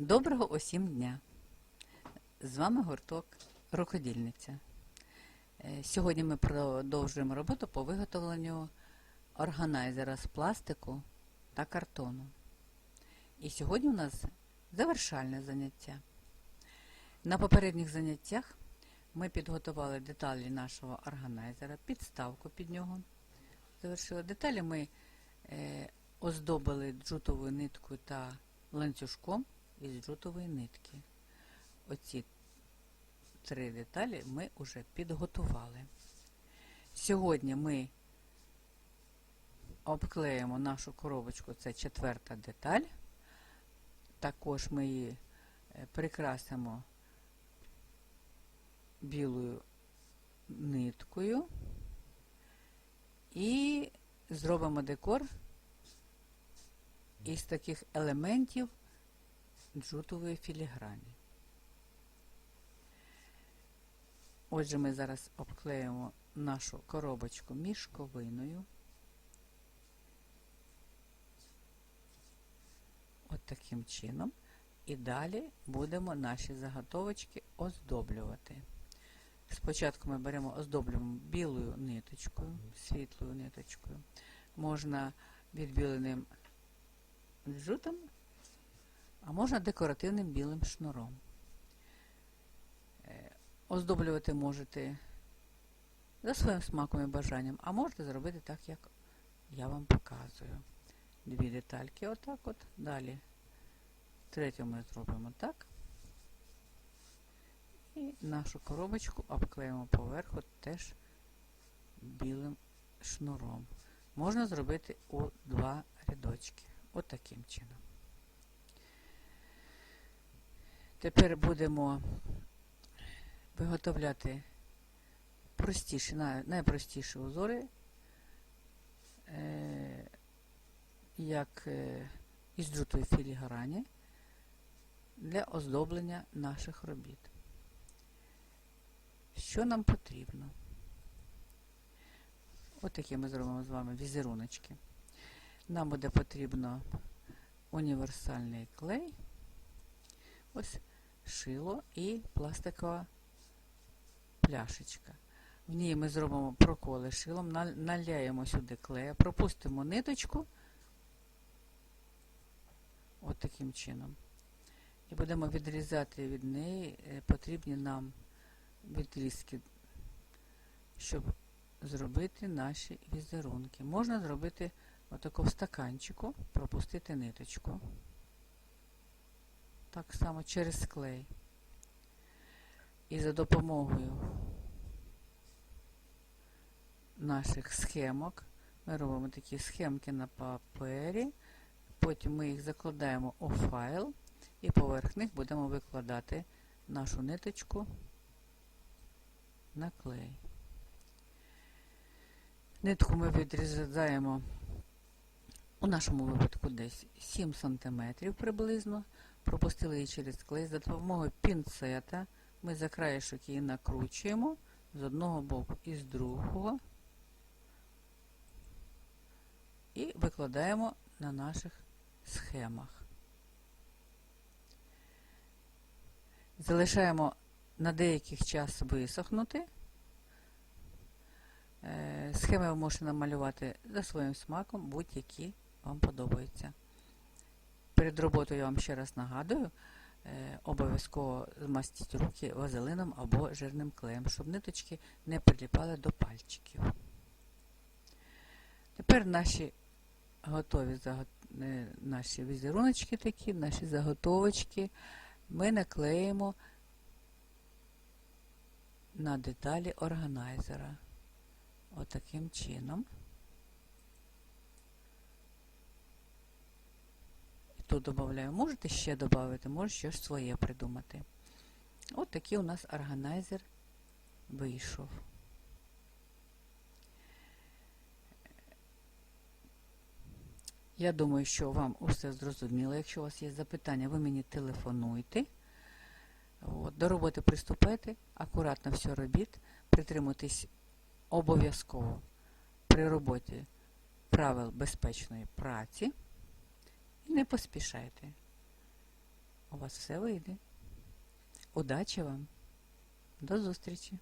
Доброго усім дня! З вами гурток Рукодільниця. Е, Сьогодні ми продовжуємо роботу по виготовленню органайзера з пластику та картону. І сьогодні у нас завершальне заняття. На попередніх заняттях ми підготували деталі нашого органайзера, підставку під нього. Завершили деталі ми е, оздобили джутовою ниткою та ланцюжком із джутової нитки. Оці три деталі ми вже підготували. Сьогодні ми обклеїмо нашу коробочку, це четверта деталь. Також ми її е, прикрасимо білою ниткою і зробимо декор із таких елементів джутової філіграні. Отже, ми зараз обклеїмо нашу коробочку мішковиною. От таким чином. І далі будемо наші заготовочки оздоблювати. Спочатку ми беремо оздоблюємо білою ниточкою, світлою ниточкою. Можна відбіленим джутом, а можна декоративним білим шнуром. Е, Оздоблювати можете за своїм смаком і бажанням, а можете зробити так, як я вам показую. Дві детальки отак от. Далі третю ми зробимо так. І нашу коробочку обклеїмо поверху теж білим шнуром. Можна зробити у два рядочки. От чином. Тепер будемо виготовляти простіші, найпростіші узори, е, як е, із джутої філіграні для оздоблення наших робіт. Що нам потрібно? От такі ми зробимо з вами візеруночки. Нам буде потрібно універсальний клей, ось шило і пластикова пляшечка. В ній ми зробимо проколи шилом, наляємо сюди клея, пропустимо ниточку от таким чином. І будемо відрізати від неї е, потрібні нам відрізки, щоб зробити наші візерунки. Можна зробити отако в стаканчику, пропустити ниточку. Так само через клей. І за допомогою наших схемок ми робимо такі схемки на папері, потім ми їх закладаємо у файл і поверх них будемо викладати нашу ниточку на клей. Нитку ми відрізаємо у нашому випадку десь 7 см приблизно. Пропустили її через клей. За допомогою пінцета ми за краєшок її накручуємо з одного боку і з другого. І викладаємо на наших схемах. Залишаємо на деякий час висохнути. Е, Схеми ви можете намалювати за своїм смаком, будь-які вам подобаються. Перед роботою я вам ще раз нагадую, е, обов'язково змастіть руки вазелином або жирним клеєм, щоб ниточки не приліпали до пальчиків. Тепер наші готові е, наші візеруночки такі, наші заготовочки ми наклеїмо на деталі органайзера. Отаким чином. Тут додаю. Можете ще додати, може щось своє придумати. От такий у нас органайзер вийшов. Я думаю, що вам усе зрозуміло. Якщо у вас є запитання, ви мені телефонуйте. От, до роботи приступайте, акуратно все робіть, притримуйтесь обов'язково при роботі правил безпечної праці не поспішайте. у вас все вийде. Удачі вам! До зустрічі!